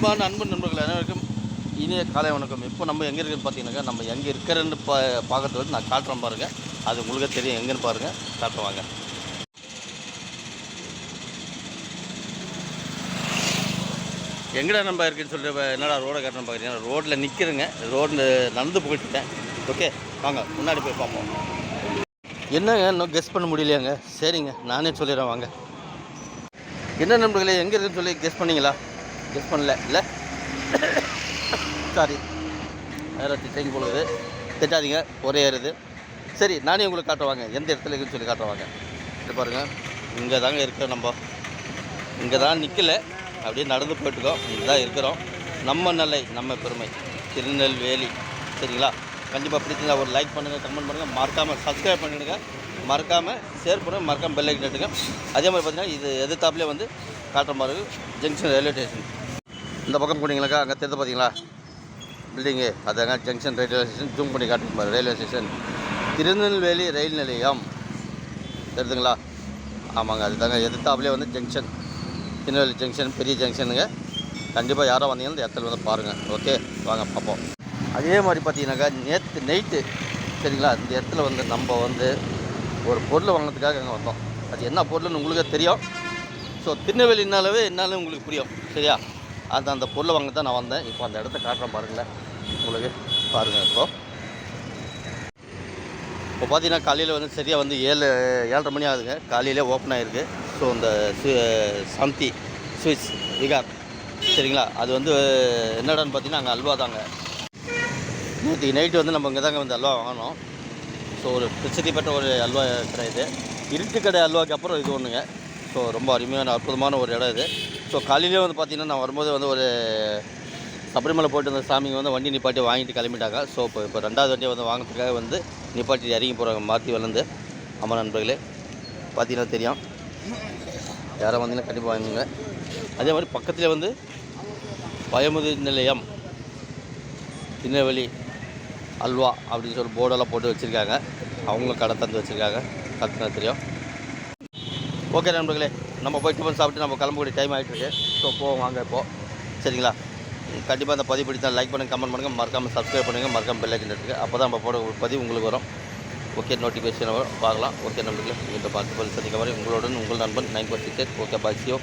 அன்பான அன்பு நண்பர்கள் அனைவருக்கும் இனிய காலை வணக்கம். இப்போ நம்ம எங்கே இருக்குன்னு பார்த்தீங்கன்னாக்கா நம்ம எங்கே இருக்கிறன்னு பா பார்க்கறது வந்து நான் காட்டுறேன் பாருங்கள் அது உங்களுக்கு தெரியும். எங்கேன்னு பாருங்கள் காட்டுறேன் வாங்க. எங்கடா நம்ம இருக்குன்னு சொல்லிட்டு என்னடா ரோடை காட்டுறேன் பார்க்குறீங்க? ரோட்டில் நிற்கிறேங்க ரோட்டில் நடந்து போயிட்டுருக்கேன் ஓகே வாங்க. முன்னாடி போய் பார்ப்போம். என்னங்க? இன்னும் கெஸ் பண்ண முடியலையாங்க? சரிங்க. நானே சொல்லிடுறேன். வாங்க. என்ன நண்பர்களே எங்கே இருக்குன்னு சொல்லி கெஸ் பண்ணீங்களா? கெஸ் பண்ணல. இல்லை. சாரி வேறு ட்ரெயின் போகுது திட்டாதீங்க ஒரே ஏறுது சரி நானே உங்களுக்கு காட்டுவாங்க எந்த இடத்துல இருக்குன்னு சொல்லி காட்டுவாங்க இது பாருங்கள் இங்கே தாங்க இருக்கிறோம் நம்ம. இங்கே தான் நிற்கல அப்படியே நடந்து போயிட்டுருக்கோம். இங்கே தான் இருக்கிறோம். நம்ம நல்லை நம்ம பெருமை. திருநெல்வேலி. சரிங்களா? கண்டிப்பாக பிடிச்சிருந்தா ஒரு லைக் பண்ணுங்கள் கமெண்ட் பண்ணுங்கள் மறக்காமல் சப்ஸ்கிரைப் பண்ணிடுங்க. மறக்காமல் ஷேர் பண்ணுங்கள் மறக்காமல் பெல் ஐக்கன் நட்டுங்க அதே மாதிரி பார்த்திங்கன்னா இது எதிர்த்தாப்புலேயே வந்து காட்டுற மாதிரி ஜங்ஷன் ரயில்வே ஸ்டேஷன் இந்த பக்கம் போனீங்களாக்கா அங்கே தெரிஞ்சு பார்த்தீங்களா பில்டிங்கு அதாங்க ஜங்ஷன் ரயில்வே ஸ்டேஷன் ஜூம் பண்ணி காட்டுங்க பாரு ரயில்வே ஸ்டேஷன் திருநெல்வேலி ரயில் நிலையம். தெரியுதுங்களா ஆமாங்க அதுதாங்க. எதிர்த்தாப்புலேயே வந்து ஜங்ஷன் திருநெல்வேலி ஜங்ஷன் பெரிய ஜங்ஷனுங்க கண்டிப்பாக யாரோ வந்தீங்கன்னா இந்த இடத்துல வந்து பாருங்கள் ஓகே வாங்க பார்ப்போம். அதே மாதிரி பார்த்தீங்கன்னாக்கா நேற்று நைட்டு சரிங்களா? இந்த இடத்துல வந்து நம்ம வந்து ஒரு பொருள் வாங்கினதுக்காக அங்கே வந்தோம். அது என்ன பொருள்னு உங்களுக்கே தெரியும். ஸோ திருநெல்வேலினாலவே என்னாலும் உங்களுக்கு புரியும் சரியா? அந்த அந்த பொருளை வாங்க தான் நான் வந்தேன். இப்போ அந்த இடத்த காட்டுறேன் பாருங்களேன். உங்களுக்கு பாருங்கள் இப்போது இப்போ பார்த்தீங்கன்னா காலையில் வந்து சரியாக வந்து ஏழு ஏழரை மணி ஆகுதுங்க. காலையிலே ஓப்பன் ஆகிருக்கு ஸோ இந்த சந்தி சாந்தி விகார் சரிங்களா? அது வந்து என்னடான்னு பார்த்தீங்கன்னா அங்கே அல்வா தாங்க. நேற்று நைட்டு வந்து நம்ம இங்கே தாங்க வந்து அல்வா வாங்கினோம். ஸோ ஒரு பிரசித்தி பெற்ற ஒரு அல்வா கடை இது. இருட்டு கடை அல்வாக்கு அப்புறம் இது ஒன்றுங்க ஸோ ரொம்ப அருமையான அற்புதமான ஒரு இடம் இது. ஸோ காலையிலே வந்து பார்த்திங்கன்னா நான் வரும்போது வந்து ஒரு சபரிமலை போயிட்டு வந்த சாமிங்க வந்து வண்டி நிப்பாட்டி வாங்கிட்டு கிளம்பிட்டாங்க. ஸோ இப்போ இப்போ ரெண்டாவது வண்டியை வந்து வாங்குறதுக்காக வந்து நிப்பாட்டி இறங்கி போகிறாங்க மாற்றி வளர்ந்து. ஆமாம் நண்பர்களே பார்த்தீங்கன்னா தெரியும். யாரும் வந்தீங்கன்னா கண்டிப்பாக வாங்குங்க. அதே மாதிரி பக்கத்தில் வந்து பயமுதி நிலையம் திருநெல்வேலி அல்வா அப்படின்னு சொல்லி போர்டெல்லாம் போட்டு வச்சுருக்காங்க. அவங்களும் கடை தந்து வச்சுருக்காங்க. கற்றுனா தெரியும். ஓகே நண்பர்களே நம்ம போய் டிஃபன் சாப்பிட்டு நம்ம கிளம்பக்கூடிய டைம் ஆகிட்டு இருக்கு. ஸோ போவோம் வாங்க இப்போது சரிங்களா? கண்டிப்பாக அந்த பதிவு பிடித்தா லைக் பண்ணுங்கள் கமெண்ட் பண்ணுங்கள் மறக்காமல் சப்ஸ்கிரைப் பண்ணுங்கள் மறக்காமல் பெல் ஐக்கன் இருக்குது அப்போ தான் நம்ம போட பதிவு உங்களுக்கு வரும். ஓகே நோட்டிஃபிகேஷன் வரும். பார்க்கலாம். ஓகே நண்பர்களே இந்த பார்த்து பதில் சந்திக்க வரை உங்களுடன் உங்கள் நண்பன் nine four six eight. Okay bye சியோ